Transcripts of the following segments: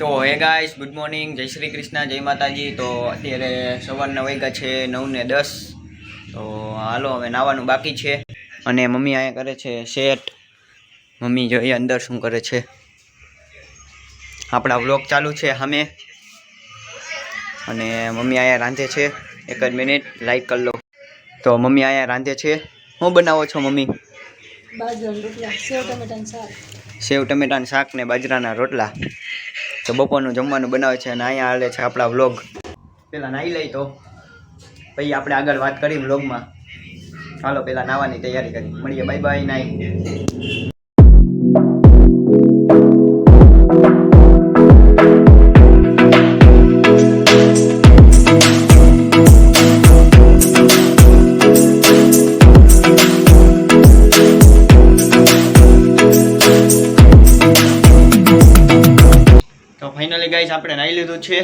તો હે guys good morning જય શ્રી કૃષ્ણ જય માતાજી. તો અત્યારે સવારના વાગ્યા છે નવ ને દસ. તો હાલો હવે નાવાનું બાકી છે. અને મમ્મી અહીંયા કરે છે સેટ મમ્મી જોઈએ અંદર શું કરે છે. આપણા વ્લોગ ચાલુ છે સામે. અને મમ્મી અહીંયા રાંધે છે. એક જ મિનિટ લાઈક કરી લો. તો મમ્મી અહીંયા રાંધે છે. શું બનાવો છો મમ્મી? સેવ ટમેટાનું શાક ને બાજરાના રોટલા. તો બપોરનું જમવાનું બનાવે છે અને અહીંયા હાલે છે આપણા વ્લોગ પેલા નાહી લઈ તો. પછી આપણે આગળ વાત કરી વ્લોગમાં ચાલો પેલા નાવાની તૈયારી કરી. મળીએ. બાય બાય નાઈ. લીધું છે.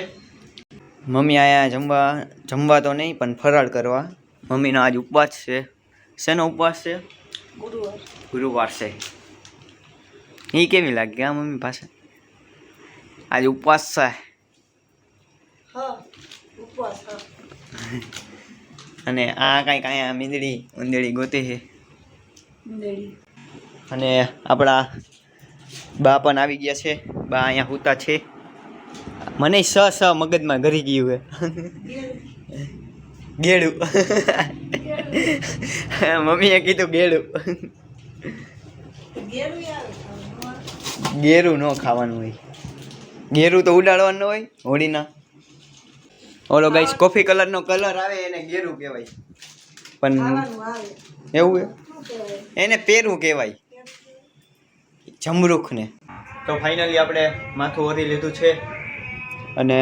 મમ્મી આયા જમવા જમવા તો નહીં પણ ફરાળ કરવા. મમ્મીનો આજ ઉપવાસ છે. શેનો ઉપવાસ છે? ગુરુવાર. ગુરુવાર છે. એ કેવી લાગી આ મમ્મી પાસે? આજ ઉપવાસ છે. અને આ કાંઈક અહીંયા મીંદડી ઉંદડી ગોતે છે. અને આપણા બા પણ આવી ગયા છે. બા અહીંયા હુતા છે. મને સ સ મગજમાં ઘરી ગયું હે. ગેડું. મમ્મીએ કીધું ગેડું. ગેરું ન ખાવાનું હોય. ગેરું તો ઉડાડવાનું હોય હોળીના. ઓલો ગાઈસ કોફી કલરનો કલર આવે એને ગેરું કહેવાય. પણ એવું એને પેરું કહેવાય. જમરૂખને. તો ફાઇનલી આપણે માથું ઓરી લીધું છે. અને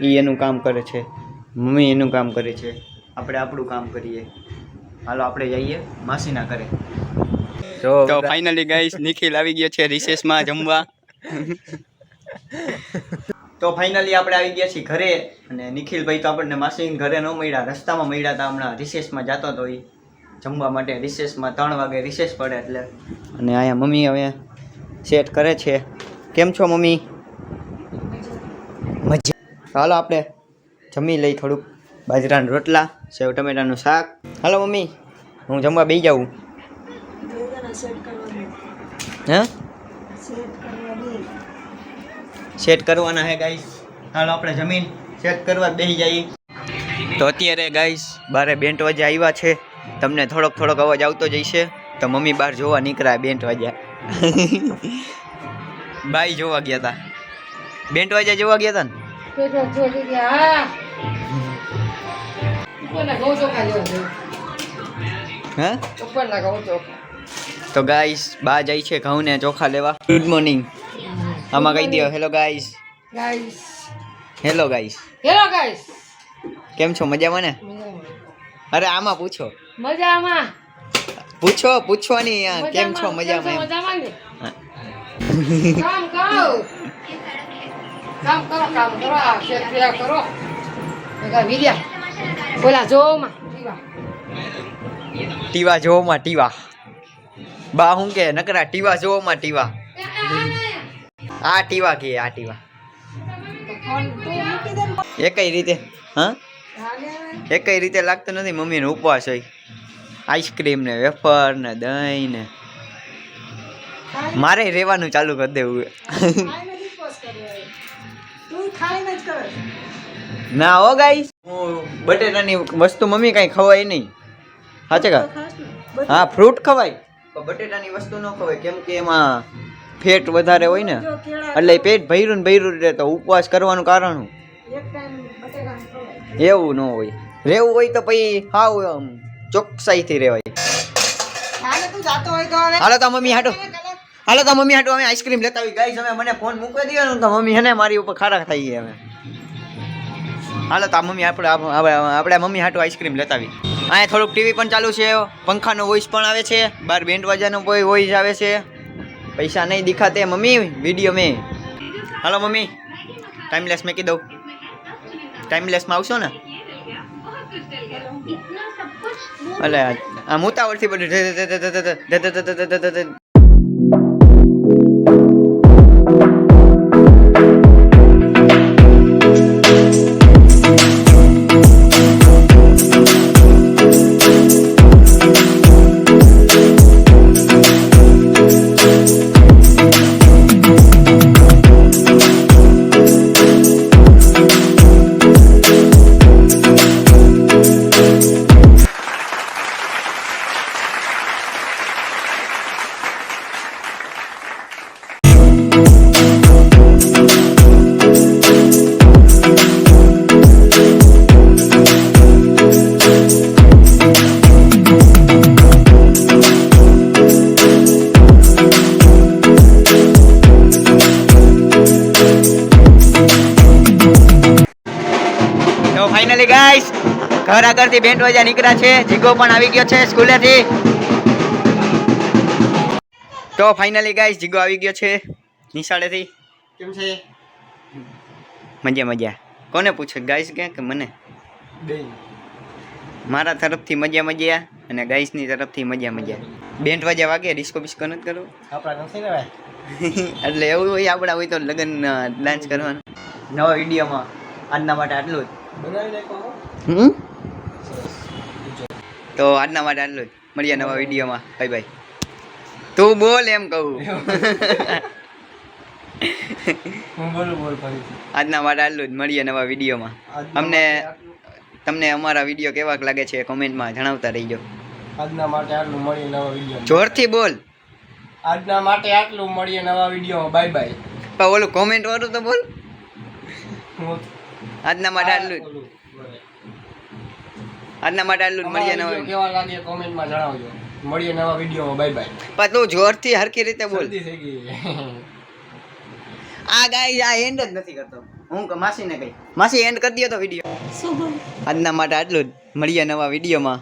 એ એનું કામ કરે છે. મમ્મી એનું કામ કરે છે. આપણે આપણું કામ કરીએ. હાલો આપણે જઈએ માસીના ઘરે. તો ફાઇનલી ગાઈસ નિખિલ આવી ગયો છે રિસેસમાં જમવા. તો ફાઇનલી આપણે આવી ગયા છીએ ઘરે. અને નિખિલભાઈ તો આપણને માસી ઘરે ન મળ્યા. રસ્તામાં મળ્યા હતા હમણાં રિસેસમાં જતો હતો એ જમવા માટે રિસેસમાં ત્રણ વાગે રિસેસ પડે એટલે. અને અહીંયા મમ્મી હવે સેટ કરે છે. કેમ છો મમ્મી? હાલો આપણે જમી લઈ થોડુંક બાજરાના રોટલા, સેવ ટમેટાનું શાક. હાલો મમ્મી, હું જમવા બેસી જાઉં. હા? સેટ કરવાના હે ગાઈસ હાલો આપણે જમીન સેટ કરવા બેસી જઈએ. તો અત્યારે ગાઈસ બારે બેન્ટ વાજ્યા આવ્યા છે. તમને થોડોક થોડોક અવાજ આવતો જઈશે. તો મમ્મી બહાર જોવા નીકળ્યા બેન્ટ વાજ્યા બાઈ જોવા ગયા હતા બેન્ટ વાજ્યા જોવા ગયા હતા ને? પેટ્રોલ છોડી ગયા હા. ઉપરના ઘઉં ચોખા જેવા છે હા? ઉપરના ઘઉં ચોખા. તો ગાઈસ બા જાય છે ઘઉં ને ચોખા લેવા. ગુડ મોર્નિંગ આમાં કહી દો hello guys guys hello guys hello guys કેમ છો? મજામાં ને? અરે આમાં પૂછો. મજામાં. પૂછો પૂછવાની કેમ છો? મજામાં મજામાં ને? કામ કરો કામ કરો કામ કરો, આ ક્રિયા કરો. ભેગા બોલા જો માં પીવા ટીવા. જોવામાં ટીવા. બા હું કે, નકરા, ટીવા જોવામાં ટીવા. આ ટીવા કે, આ ટીવા. એકઈ રીતે, હા. એકઈ રીતે લાગતો નથી મમ્મીનો ઉપવાસ હોય. આઈસ્ક્રીમ ને વેફર ને દહીં ને. મારે રહેવાનું ચાલુ કરી દેવું. ના હો ગાઈસ. હું બટેટાની વસ્તુ મમ્મી કાંઈ ખવાય નહીં. સાચે કા? ને. હા, ફ્રૂટ ખવાય. બટેટાની વસ્તુ ન ખવાય, કેમ કે એમાં ફેટ વધારે હોય ને. એટલે પેટ ભર્યું ને ભર્યું રહે તો ઉપવાસ કરવાનું કારણ. એવું ન હોય. રહેવું હોય તો પછી હાવ ચોકસાઈથી રહેવાય. હાલો તો મમ્મી હાટો હાલો તો મમ્મી હાટો અમે આઈસ્ક્રીમ લેતા આવી ગાઈસ અમે મને ફોન મૂકવા દે તો મમ્મી હેને મારી ઉપર ખાડા થઈ ગયા અમે. હાલો તો આ મમ્મી આપણે આપણે મમ્મી હાટું આઈસ્ક્રીમ લેતા આવી અહીંયા થોડુંક ટીવી પણ ચાલુ છે પંખાનો વોઇસ પણ આવે છે બાર બેન્ડ વાજાનો કોઈ વોઇસ આવે છે પૈસા નહીં દેખાતે મમ્મી વીડિયો મેં હાલો મમ્મી ટાઈમલેસ મેં કીધું ટાઈમલેસમાં આવશો ને અલે આ ઉતાવળથી બધું ઘર આગળથી બેન્ડ વાજા નીકળ્યા છે. જીગો પણ આવી ગયો છે સ્કૂલેથી. તો ફાઇનલી ગાઈસ જીગો આવી ગયો છે નિશાળેથી. કેમ છે? મજા મજા. કોને પૂછે? ગાઈસ કે કે મને? મારા તરફથી મજા મજા અને ગાઈસની તરફથી મજા મજા. બેન્ટ વાજા વાગે ડિસ્કો બિસ્કો નથી કરવું? આપણા નથી ને ભાઈ? એટલે એવું હોય આપણા હોય તો લગ્ન ડાન્સ કરવાનું. નવા વિડીયોમાં. આજના માટે આટલું બનાવી નાખો હમ? તો આજના માટે આટલું જ. મળીએ નવા વિડીયોમાં. Bye bye. તું બોલ એમ કહું. આજના માટે આટલું જ. મળીએ નવા વિડીયોમાં. અમને તમને અમારા વીડિયો કેવાક લાગે છે કોમેન્ટમાં જણાવતા રહીજો. આજના માટે આટલું મળીએ નવા વીડિયો જોરથી બોલ. આજના માટે આટલું મળીએ નવા વિડીયોમાં. Bye bye. પણ ઓલું કોમેન્ટ વાળું તો બોલ. આજના માટે આટલું. આજના માટે આટલું મળીએ નવા કેવા લાગે કોમેન્ટમાં જણાવજો. મળીએ નવા વિડીયોમાં. બાય બાય પણ તું જોરથી હરખી રીતે બોલ. આ ગાય આ એન્ડ જ નથી કરતો. હું માસી માસીને કહી માસી એન્ડ કરી દો તો વીડિયો આજના માટે આટલું જ. મળીએ નવા વિડીયોમાં.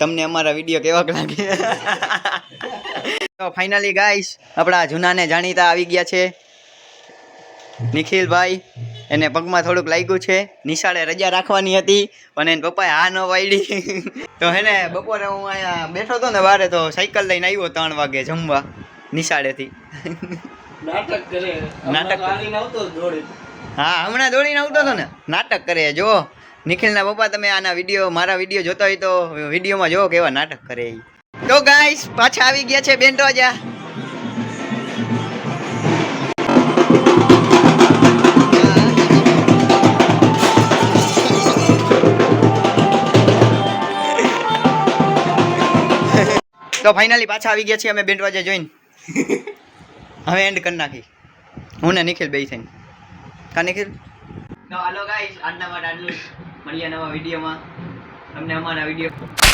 તમને અમારા વીડિયો કેવા લાગે? તો ફાઇનલી ગાઈસ આપણા જૂનાને જાણીતા આવી ગયા છે. નિખિલભાઈ. એને પગમાં થોડુંક લાગ્યું છે. નિશાળે રજા રાખવાની હતી પણ એને પપ્પાએ હા ન વાયડી. તો હે ને બપોરે હું અહીંયા બેઠો હતો ને બારે તો સાયકલ લઈને આવ્યો ત્રણ વાગે જમવા નિશાળેથી. નાટક કરે. નાટક હા હમણાં દોડીને આવતો હતો ને. નાટક કરે જો નિખિલના પપ્પા તમે આના વીડિયો મારા વીડિયો જોતા હોય તો વિડીયોમાં જો કેવા નાટક કરે એ તો ગાઈસ પાછા આવી ગયા છે બેન રાજા તો ફાઇનલી પાછા આવી ગયા છીએ અમે બેન્ડ વાજા જોઈને. હવે એન્ડ કરી નાખી. હું ને નિખિલ બે થઈને. કા નિખિલ? તો હાલો ગાઈસ આજના માટે આટલું. મળીએ નવા વિડીયોમાં. તમને અમારા વીડિયો